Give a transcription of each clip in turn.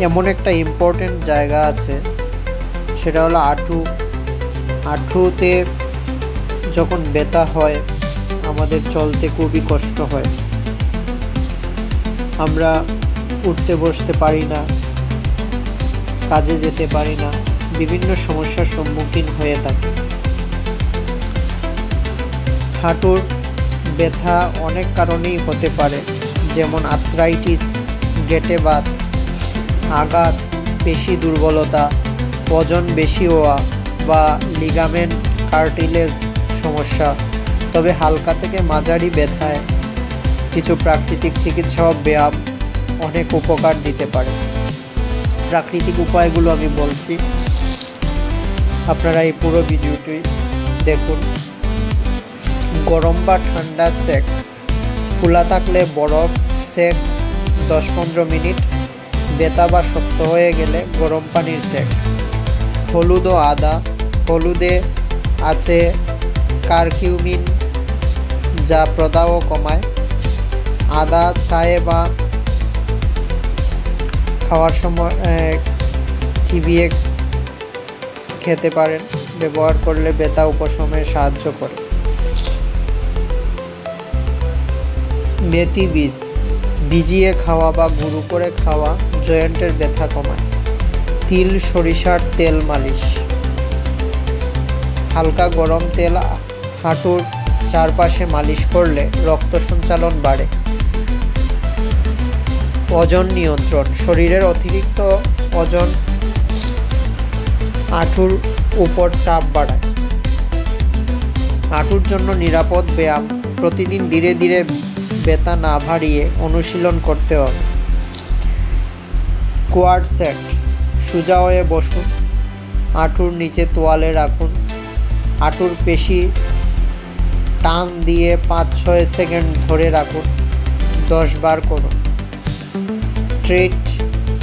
এমন একটা ইম্পর্টেন্ট জায়গা আছে, সেটা হলো আঁটু আঁটুতে যখন ব্যথা হয়, আমাদের চলতে খুবই কষ্ট হয়। আমরা উঠতে বসতে পারি না, কাজে যেতে পারি না, বিভিন্ন সমস্যার সম্মুখীন হয়ে থাকি। হাঁটুর ব্যথা অনেক কারণেই হতে পারে, যেমন আর্থ্রাইটিস গেটে বাত আঘাত, পেশি দুর্বলতা, ওজন বেশি হওয়া বা লিগামেন্ট কার্টিলেজ সমস্যা। তবে হালকা থেকে মাঝারি ব্যথায় কিছু প্রাকৃতিক চিকিৎসা ব্যায়াম অনেক উপকার দিতে পারে। প্রাকৃতিক উপায়গুলো আমি বলছি। আপনারা এই পুরো ভিডিওটি দেখুন। গরম বা ঠান্ডা সেক ফুলা থাকলে বরফ সেক দশ পনেরো মিনিট। বেতা বা শক্ত হয়ে গেলে গরম পানির সেক হলুদ ও আদা। হলুদে আছে কারকিউমিন, যা প্রদাহ কমায়। আদা চায়ে বা খাওয়ার সময় চিবিয়ে খেতে পারেন। ব্যবহার করলে বেতা উপশমে সাহায্য করে। মেথি বীজ। ভিজিয়ে খাওয়া বা গুঁড়ো করে খাওয়া জয়েন্টের ব্যথা কমায়। তিল, সরিষার তেল মালিশ। হালকা গরম তেল হাঁটুর চারপাশে মালিশ করলে রক্ত সঞ্চালন বাড়ে। ওজন নিয়ন্ত্রণ। শরীরের অতিরিক্ত ওজন হাঁটুর উপর চাপ বাড়ায়। হাঁটুর জন্য নিরাপদ ব্যায়াম প্রতিদিন ধীরে ধীরে ব্যথা না ভারিয়ে অনুশীলন করতে হবে। কোয়াড সেট, সোজা হয়ে বসুন। হাঁটুর নিচে তোয়ালে রাখুন। হাঁটুর পেশি টান দিয়ে পাঁচ ছয় সেকেন্ড ধরে রাখুন। দশ বার করুন। স্ট্রেট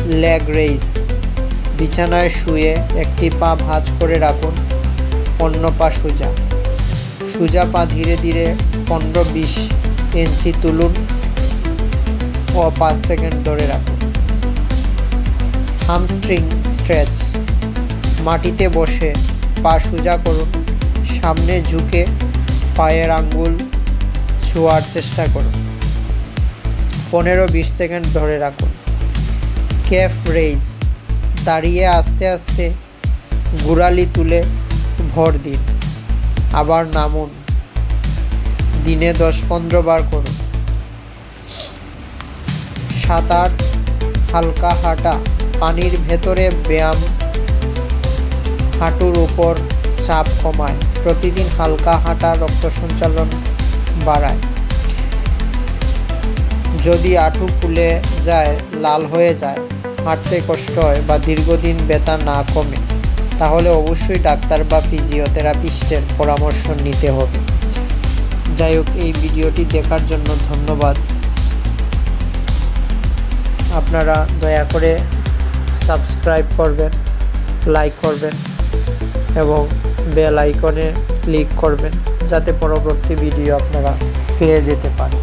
লেগ রেইস বিছানায় শুয়ে একটি পা ভাঁজ করে রাখুন। অন্য পা সোজা। সোজা পা ধীরে ধীরে পনেরো বিশ ইঞ্চি তুলুন ও পাঁচ সেকেন্ড ধরে রাখুন। Hamstring stretch. মাটিতে বসে পা সোজা করুন। সামনে ঝুঁকে পায়ের আঙ্গুল ছোঁয়ার চেষ্টা করুন। পনেরো বিশ সেকেন্ড ধরে রাখুন। ক্যাফ রেইস দাঁড়িয়ে আস্তে আস্তে গোড়ালি তুলে ভর দিন। আবার নামুন। দিনে দশ পনেরো বার করুন। সাঁতার হালকা হাঁটা, পানির ভেতরে ব্যায়াম, হাঁটুর উপর চাপ কমায়। প্রতিদিন হালকা হাঁটা, রক্ত সঞ্চালন বাড়ায়। যদি আঁটু ফুলে যায়, লাল হয়ে যায়, হাঁটতে কষ্ট হয় বা দীর্ঘদিন ব্যথা না কমে, তাহলে অবশ্যই ডাক্তার বা ফিজিওথেরাপিস্টের পরামর্শ নিতে হবে। যাই হোক, এই ভিডিওটি দেখার জন্য ধন্যবাদ। আপনারা দয়া করে সাবস্ক্রাইব করবেন, লাইক করবেন এবং বেল আইকনে ক্লিক করবেন, যাতে পরবর্তী ভিডিও আপনারা পেয়ে যেতে পারেন।